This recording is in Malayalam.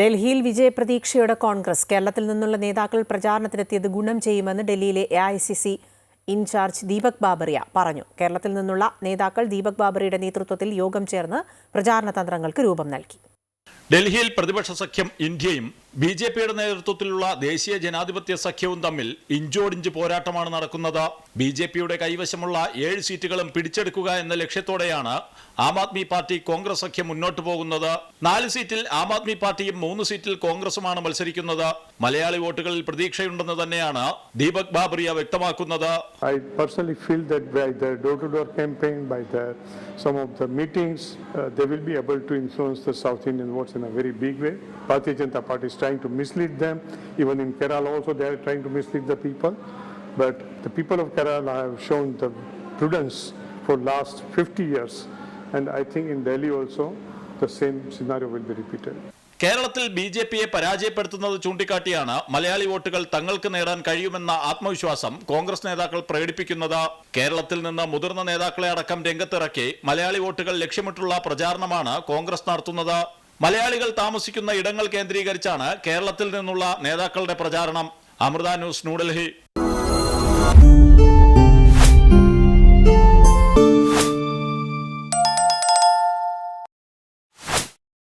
ഡൽഹിയിൽ വിജയപ്രതീക്ഷയോടെ കോൺഗ്രസ്. കേരളത്തിൽ നിന്നുള്ള നേതാക്കൾ പ്രചാരണത്തിനെത്തിയത് ഗുണം ചെയ്യുമെന്ന് ഡൽഹിയിലെ A I C C in charge Deepak Babaria പറഞ്ഞു. കേരളത്തിൽ നിന്നുള്ള നേതാക്കൾ ദീപക് ബാബറിയുടെ നേതൃത്വത്തിൽ യോഗം ചേർന്ന് പ്രചാരണ തന്ത്രങ്ങൾക്ക് രൂപം നൽകി. ഡൽഹിയിൽ പ്രതിപക്ഷ സഖ്യം ഇന്ത്യയും ബി ജെ പിയുടെ നേതൃത്വത്തിലുള്ള ദേശീയ ജനാധിപത്യ സഖ്യവും തമ്മിൽ ഇഞ്ചോടിഞ്ച് പോരാട്ടമാണ് നടക്കുന്നത്. ബി ജെ പിയുടെ കൈവശമുള്ള ഏഴ് സീറ്റുകളും പിടിച്ചെടുക്കുക എന്ന ലക്ഷ്യത്തോടെയാണ് ആം ആദ്മി പാർട്ടി കോൺഗ്രസ് സഖ്യം മുന്നോട്ട് പോകുന്നത്. നാല് സീറ്റിൽ ആം ആദ്മി പാർട്ടിയും മൂന്ന് സീറ്റിൽ കോൺഗ്രസുമാണ് മത്സരിക്കുന്നത്. മലയാളി വോട്ടുകളിൽ പ്രതീക്ഷയുണ്ടെന്ന് തന്നെയാണ് ദീപക് ബാബറിയ വ്യക്തമാക്കുന്നത്. Janata Party is trying to mislead them. Even in Kerala also, they are trying to mislead the people. But the people of Kerala have shown the prudence for last 50 years. And I think in Delhi also, the same scenario will be repeated. കേരളത്തിൽ ബി ജെ പിയെ പരാജയപ്പെടുത്തുന്നത് ചൂണ്ടിക്കാട്ടിയാണ് മലയാളി വോട്ടുകൾ തങ്ങൾക്ക് നേടാൻ കഴിയുമെന്ന ആത്മവിശ്വാസം കോൺഗ്രസ് നേതാക്കൾ പ്രകടിപ്പിക്കുന്നത് കേരളത്തിൽ നിന്ന് മുതിർന്ന നേതാക്കളെ അടക്കം രംഗത്തിറക്കി മലയാളി വോട്ടുകൾ ലക്ഷ്യമിട്ടുള്ള പ്രചാരണമാണ് കോൺഗ്രസ് നടത്തുന്നത് മലയാളികൾ താമസിക്കുന്ന ഇടങ്ങൾ കേന്ദ്രീകരിച്ചാണ് കേരളത്തിൽ നിന്നുള്ള നേതാക്കളുടെ പ്രചാരണം. അമൃത ന്യൂസ് ന്യൂഡൽഹി.